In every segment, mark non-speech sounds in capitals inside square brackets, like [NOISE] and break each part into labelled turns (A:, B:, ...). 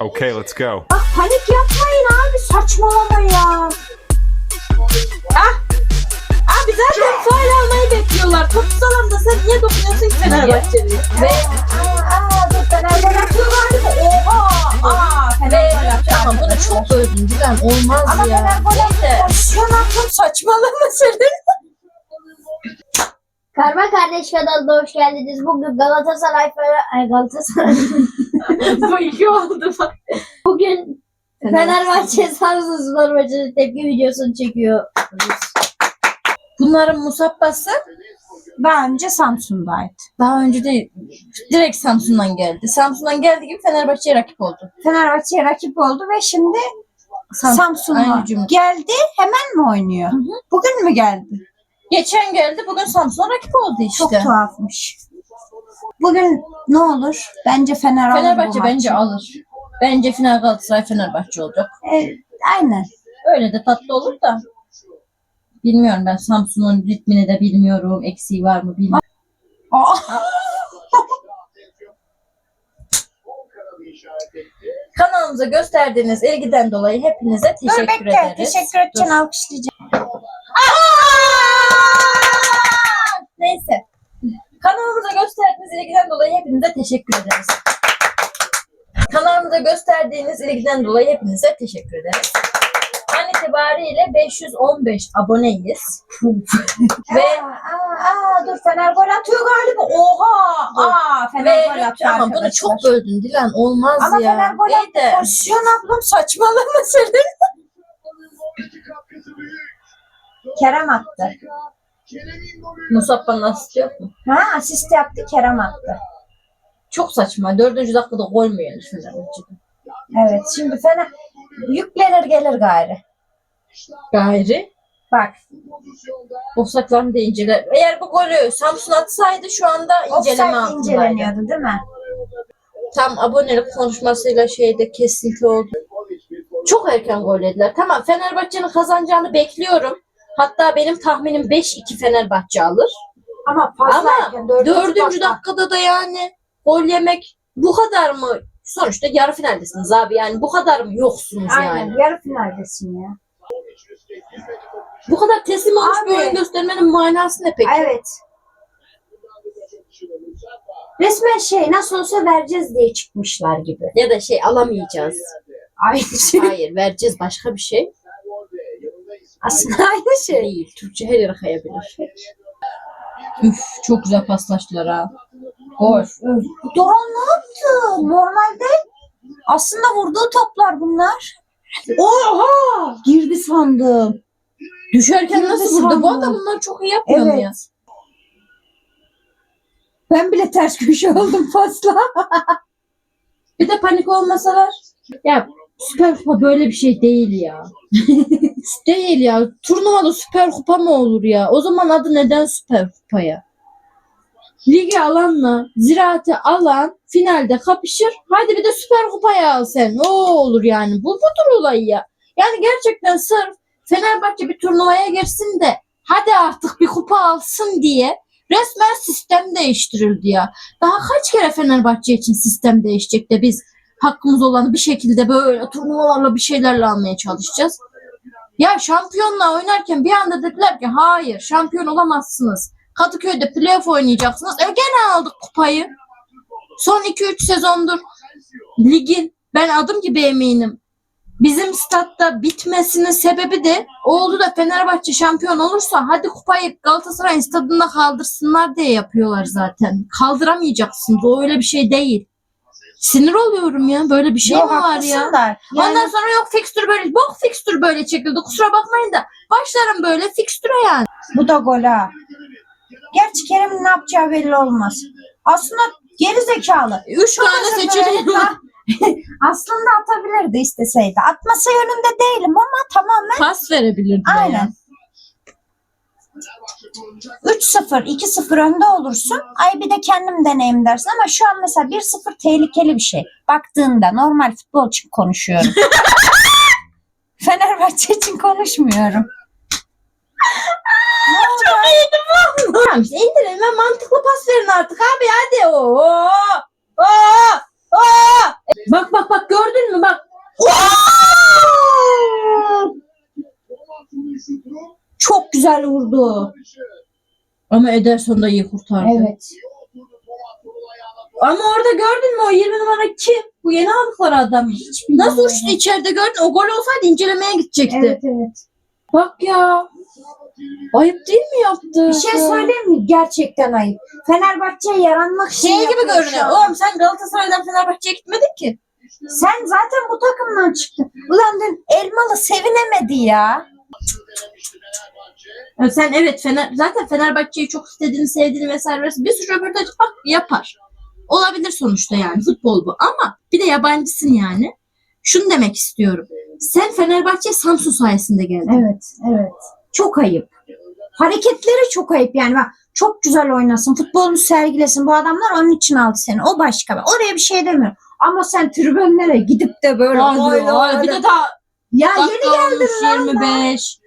A: Okay, let's go.
B: Bak panik yapmayın abi saçmalama ya. Ah. Abi zaten faal almayı bekliyorlar. Top salonda sen niye dokunuyorsun ki Fenerbahçe'yi? Ve
C: Aa dur atıyor galiba. Oha. Aa Fener gol attı.
B: ama bunu çok böldün Dilan olmaz
C: Ama
B: ya.
C: Fener gol attı.
B: Pozisyon aklım saçmalama senin.
D: Karma Kardeş kanalına hoş geldiniz. Bugün Galatasaray Fener... Ay Galatasaray. [LAUGHS]
B: Bu iki oldu bak.
D: Bugün Fenerbahçe Samsunspor maçının tepki videosunu çekiyor.
B: Bunların musabbası
C: Daha önce Samsun'daydı.
B: daha önce de direkt Samsun'dan geldi. Samsun'dan geldiği gibi Fenerbahçe'ye rakip oldu.
C: Fenerbahçe'ye rakip oldu ve şimdi
B: Sam-
C: Samsun'a
B: Aynı cümle.
C: geldi. Hemen mi oynuyor?
B: Hı hı.
C: Bugün mü geldi?
B: Geçen geldi bugün Samsun'a rakip oldu işte.
C: Çok tuhafmış. Bugün ne olur? Bence Fener alır bu
B: Fenerbahçe
C: maçı.
B: bence alır. Bence final Galatasaray Fenerbahçe olacak.
C: E, aynen.
B: Öyle de tatlı olur da. Bilmiyorum ben Samsun'un ritmini de bilmiyorum. Eksiği var mı bilmiyorum.
C: Aa,
B: Kanalımıza gösterdiğiniz ilgiden dolayı hepinize
C: dur
B: teşekkür
C: bekle.
B: ederiz.
C: Teşekkür
B: Dur.
C: alkışlayacağım.
B: Neyse. Kanalımıza gösterdiğiniz ilgiden dolayı hepinize teşekkür ederiz. Kanalımıza gösterdiğiniz ilgiden dolayı hepinize teşekkür ederiz. An itibariyle 515 aboneyiz. [LAUGHS] Ve
C: Aa, aa, dur Fener gol atıyor galiba. Oha! Aa, Fener gol atıyor
B: ama bunu çok böldün Dilan olmaz
C: Ama
B: ya.
C: Fener gol
B: İyi de
C: attı. Pozisyon aklım saçmalama senin. [LAUGHS] Kerem attı.
B: Musabba'nın asisti yok mu?
C: Ha asist yaptı Kerem attı.
B: Çok saçma. Dördüncü dakikada gol mü yenir Fenerbahçe'de?
C: Evet şimdi Fener yüklenir gelir gayrı.
B: Gayri.
C: Bak
B: Offside'larını da inceler. Eğer bu golü Samsun atsaydı şu anda inceleme
C: offside
B: altındaydı.
C: inceleniyordu değil mi?
B: Tam abonelik konuşmasıyla şeyde kesinti oldu. Çok erken gol yediler. Tamam Fenerbahçe'nin kazanacağını bekliyorum. Hatta benim tahminim 5-2 Fenerbahçe alır.
C: Ama fazla
B: Ama
C: erken, dördüncü,
B: Dördüncü
C: dakika.
B: dakikada da yani gol yemek bu kadar mı? Sonuçta yarı finaldesiniz abi yani bu kadar mı yoksunuz
C: Aynen
B: yani?
C: yarı finaldesin ya.
B: Bu kadar teslim olmuş bir
C: Abi.
B: oyun göstermenin manası ne peki?
C: Evet. Resmen şey nasıl olsa vereceğiz diye çıkmışlar gibi.
B: Ya da şey alamayacağız.
C: Aynı şey.
B: Hayır vereceğiz başka bir şey.
C: Aslında aynı şey.
B: Değil. Türkçe her yere kayabilir. Üf çok güzel paslaştılar ha. Gol.
C: Doran ne yaptı? Normalde aslında vurduğu toplar bunlar. Oha! Girdi sandım.
B: Düşerken
C: Girdi
B: nasıl vurdu? Bu
C: sandım.
B: adam bunları çok iyi yapmıyor mu
C: Evet.
B: ya?
C: Ben bile ters köşe [LAUGHS] oldum fazla.
B: Bir de panik olmasalar. Ya Süper Kupa böyle bir şey değil ya. [LAUGHS] değil ya. Turnuvada Süper Kupa mı olur ya? O zaman adı neden Süper Kupa ya? Ligi alanla ziraati alan finalde kapışır. Hadi bir de Süper Kupa'ya al sen. O olur yani. Bu budur olay ya. Yani gerçekten sırf Fenerbahçe bir turnuvaya girsin de hadi artık bir kupa alsın diye resmen sistem değiştirildi ya. Daha kaç kere Fenerbahçe için sistem değişecek de biz hakkımız olanı bir şekilde böyle turnuvalarla bir şeylerle almaya çalışacağız. Ya şampiyonla oynarken bir anda dediler ki hayır şampiyon olamazsınız. Kadıköy'de playoff oynayacaksınız. E gene aldık kupayı. Son 2-3 sezondur ligin ben adım gibi eminim. Bizim statta bitmesinin sebebi de oldu da Fenerbahçe şampiyon olursa hadi kupayı Galatasaray'ın stadında kaldırsınlar diye yapıyorlar zaten. Kaldıramayacaksınız. O öyle bir şey değil. Sinir oluyorum ya. Böyle bir şey
C: Yok,
B: mi var ya?
C: Yani
B: Ondan sonra yok fikstür böyle. Bok fikstür böyle çekildi. Kusura bakmayın da. Başlarım böyle fikstüre yani.
C: bu da gol ha. Gerçi Kerem'in ne yapacağı belli olmaz. Aslında geri zekalı.
B: Üç tane var. [LAUGHS]
C: Aslında atabilirdi isteseydi. Atması yönünde değilim ama tamamen
B: Pas verebilirdi.
C: aynen.
B: yani.
C: 3-0, 2-0 önde olursun. Ay bir de kendim deneyim dersin ama şu an mesela 1-0 tehlikeli bir şey. Baktığında normal futbol için konuşuyorum. [LAUGHS] Fenerbahçe için konuşmuyorum.
B: Çok iyiydi işte indirin ve mantıklı pas verin artık abi hadi. Oo. Oo. Oo. Bak bak bak gördün mü bak.
C: Çok güzel vurdu.
B: Ama Ederson da iyi kurtardı.
C: Evet.
B: Ama orada gördün mü o 20 numara kim? Bu yeni aldıkları adam. Nasıl uçtu içeride gördün? O gol olsaydı incelemeye gidecekti.
C: Evet evet.
B: Bak ya. Ayıp değil mi yaptı?
C: Bir şey söyleyeyim mi? Gerçekten ayıp. Fenerbahçe'ye yaranmak için
B: Şey gibi
C: yapıyor şu
B: görünüyor.
C: an.
B: Oğlum sen Galatasaray'dan Fenerbahçe'ye gitmedin ki.
C: Sen zaten bu takımdan çıktın. Ulan dün Elmalı sevinemedi ya.
B: Ya sen evet Fener, zaten Fenerbahçe'yi çok istediğini, sevdiğini vesaire vesaire bir sürü röportaj bak yapar. Olabilir sonuçta yani futbol bu ama bir de yabancısın yani. Şunu demek istiyorum. Sen Fenerbahçe Samsun sayesinde geldin.
C: Evet, evet. Çok ayıp. Hareketleri çok ayıp yani. Bak çok güzel oynasın, futbolunu sergilesin. Bu adamlar onun için aldı seni. O başka. Oraya bir şey demiyorum. Ama sen tribünlere gidip de böyle
B: vay.
C: vay
B: bir
C: de-
B: daha
C: ya yeni geldin lan.
B: 25.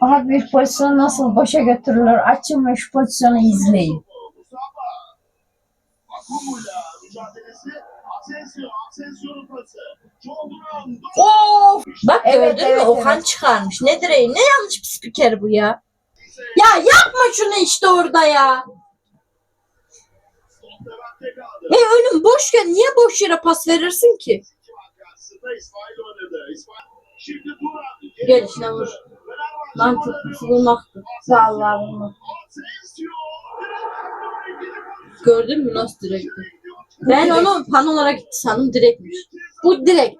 C: Abi bir pozisyonu nasıl boşa götürülür? Açın ve şu pozisyonu izleyin.
B: Of! Bak
C: Evet,
B: gördün mü?
C: evet,
B: Okan
C: evet.
B: çıkarmış. Ne direği? Ne yanlış bir spiker bu ya? Ya yapma şunu işte orada ya. E önüm boşken niye boş yere pas verirsin ki? Gel işine vur. Mantıklısı bulmaktı.
C: Bunu.
B: Gördün mü nasıl direkti? Ben onu pan olarak gitti sandım direktmiş. Bu direkt.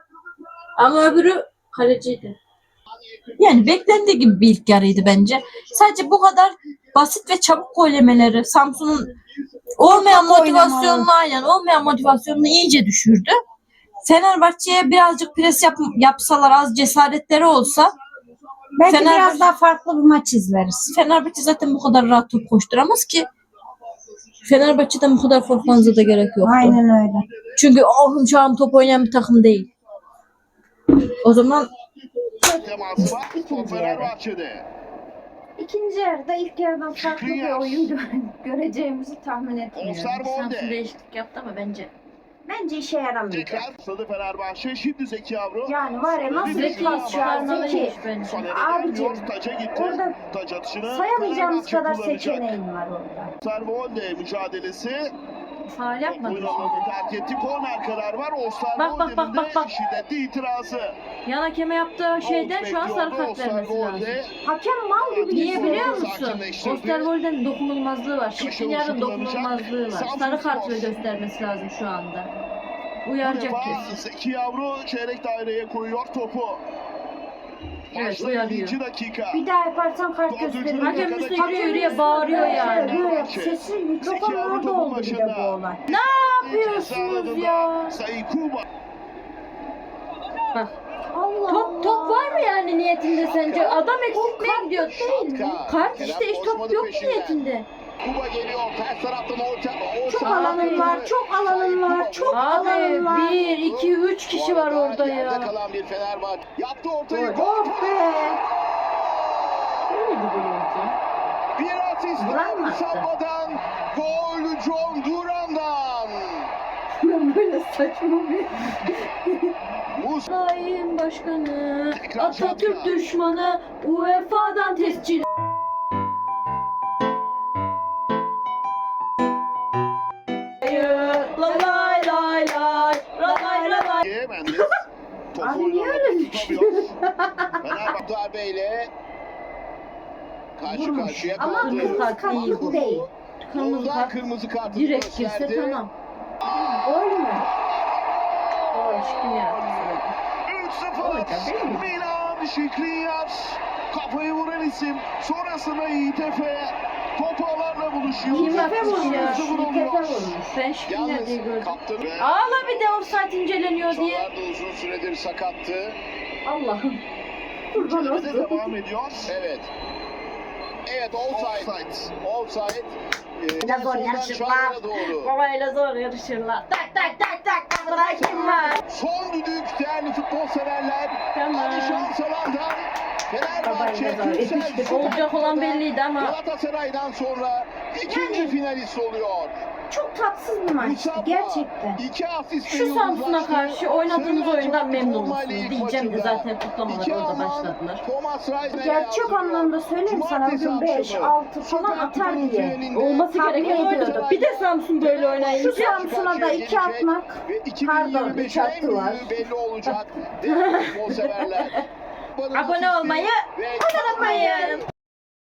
B: Ama öbürü kaleciydi. Yani beklendiği gibi bir ilk yarıydı bence. Sadece bu kadar basit ve çabuk gol yemeleri Samsun'un olmayan
C: Çok
B: motivasyonunu aynen olmayan motivasyonunu iyice düşürdü. Fenerbahçe'ye birazcık pres yap, yapsalar az cesaretleri olsa
C: Belki
B: Fenerbahçe-
C: biraz daha farklı bir maç izleriz.
B: Fenerbahçe zaten bu kadar rahat top koşturamaz ki. Fenerbahçe'den bu kadar korkmanıza da gerek yok.
C: Aynen öyle.
B: Çünkü ahım şahım top oynayan bir takım değil. O zaman
A: Teması var.
C: İkinci
A: Top Fenerbahçe'de.
C: İkinci yarıda ilk yarıdan farklı bir oyun gö- göreceğimizi tahmin etmiyorum.
A: Osterwolde.
B: değişiklik yaptı ama bence.
C: Bence işe yaramayacak.
A: Tekrar sadı Fenerbahçe. Şimdi Zeki Yavru.
C: Yani var ya nasıl bir pas şu an Zeki.
B: bence.
A: Soner'e
C: Abicim,
A: gelmiyor. Taca gitti.
C: orada
A: Taç atışını
C: Sayamayacağımız kadar seçeneğin var orada.
A: Osterwolde mücadelesi.
B: Faal yapmadı.
A: Alanı terk etti. Korner kararı var.
B: Bak, bak, bak, bak, bak.
A: şiddetli itirazı.
B: Yan hakeme yaptığı şeyden şu an sarı kart vermesi lazım.
C: Hakem mal gibi
B: Niye biliyor musun? Osterwolde'nin dokunulmazlığı var.
A: Kullanacak.
B: dokunulmazlığı var. Sarı kart göstermesi lazım şu anda. Uyaracak kesin.
A: Zeki Yavru çeyrek daireye koyuyor topu.
B: Evet, uyarıyor.
A: 7. dakika.
C: Bir daha yaparsan kart gösteririm.
B: Hakem üstüne yürüye yürüye bağırıyor yani.
C: Böyle sesi mikrofon orada oldu bir de bu olay.
B: Ne yapıyorsunuz ya? Bak.
C: Allah
B: Top top var mı yani niyetinde sence? Adam eksiltmeye gidiyor değil mi? Kart işte hiç top yok niyetinde.
A: Kuba geliyor. Ters taraftan orta.
C: Çok alanın var, çok alanın var, çok
B: Abi
C: alanın var.
B: 1, 2, 3 kişi var orada
A: Yerde
B: ya.
A: kalan bir Fenerbahçe. Yaptı ortayı. Gol.
C: Oh be!
A: Bir asist.
C: Duran mı attı?
A: Gol John Duran'dan.
B: Böyle saçma bir
A: Mus.
B: Sayın Başkanı, Atatürk düşmanı, UEFA'dan tescil.
C: Abi niye öyle
A: tutamıyor. Fenerbahçe darbeyle karşı
C: Vurmuş.
A: karşıya
C: Ama
A: kaldı.
B: kırmızı kart değil bu.
C: değil.
B: Kırmızı
A: Ondan
B: kart
A: kırmızı kartı
B: direkt girse
A: gösterdi.
B: tamam.
C: Gol mü?
B: O aşkım ya.
A: 3-0 Milan Şikriyar kafayı vuran isim sonrasında Yiğit Efe top ağlarla buluşuyor.
B: Kim yapmış ya?
A: 0
C: Tepe
A: oluyor.
C: vurmuş.
B: Ben şimdi
A: Yalnız
B: diye gördüm.
A: kaptanı ve
B: Ağla bir de offside inceleniyor diye.
A: Çalar da uzun süredir sakattı.
B: Allah'ım. Kurban
A: Mücadele
B: olsun.
A: devam ediyor. Evet. Evet offside. Offside. Ee,
C: Biraz zor
A: soldan
C: yarışırlar.
A: Çağlar'a doğru.
B: Babayla zor yarışırlar. Tak tak tak tak. Burada kim var?
A: Son düdük değerli futbol severler.
B: Tamam.
A: Hadi şans alandan. Fenerbahçe
C: Babayla zor
A: Türksel
C: yarışırlar.
B: Olacak olan belliydi ama.
A: Galatasaray'dan sonra ikinci finalist oluyor.
C: çok tatsız bir maçtı gerçekten.
A: İki asist
E: Şu Samsun'a karşı oynadığınız oyundan memnun musunuz diyeceğim de zaten kutlamalar orada başladılar.
C: Gerçek anlamda söyleyeyim sana bugün 5, 6 falan atar diye.
E: Olması gereken oydu. Bir de Samsun böyle
C: Şu
E: oynayınca
C: Samsun'a da 2 atmak Pardon, üç attılar.
A: belli olacak. [LAUGHS] [LAUGHS]
E: Abone olmayı unutmayın.